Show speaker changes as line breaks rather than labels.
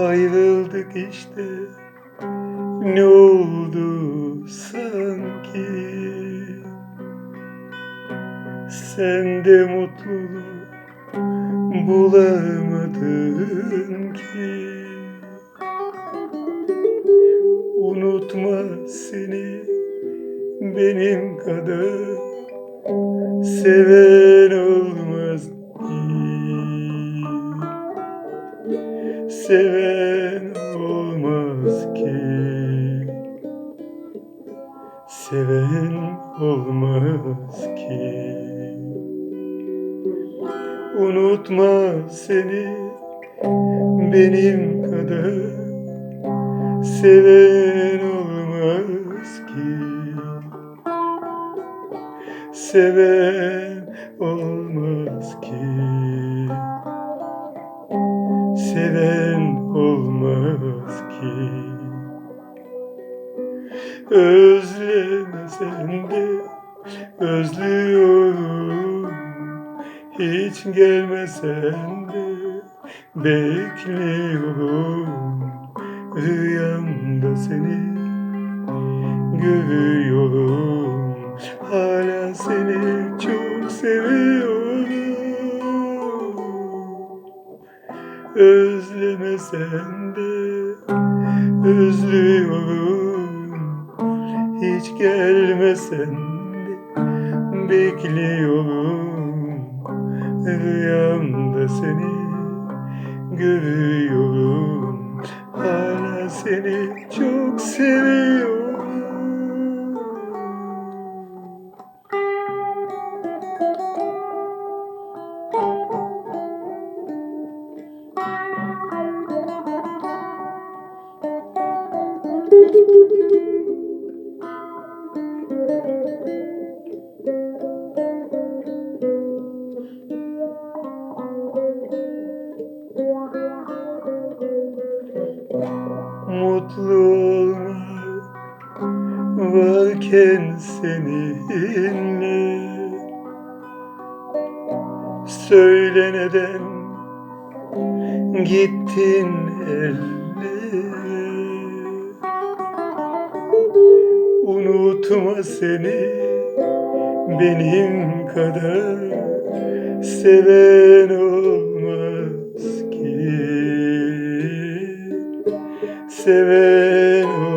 Ayrıldık işte. Ne oldu sanki? Sen de mutluluk bulamadın ki. Unutma seni benim kadar seven Seven olmaz ki. Seven olmaz ki. Unutma seni benim kadar. Seven olmaz ki. Seven olmaz ki Seven olmaz ki. Özlemesen de özlüyorum. Hiç gelmesen de bekliyorum. Rüyamda seni görüyorum. Hala seni çok seviyorum Özlemesen de özlüyorum. Hiç gelmesen de bekliyorum. Rüyamda seni görüyorum. Hala seni çok seviyorum Mutlu varken seninle Söyle neden gittin ellere Unutma seni benim kadar seven olmaz ki. Seven olmaz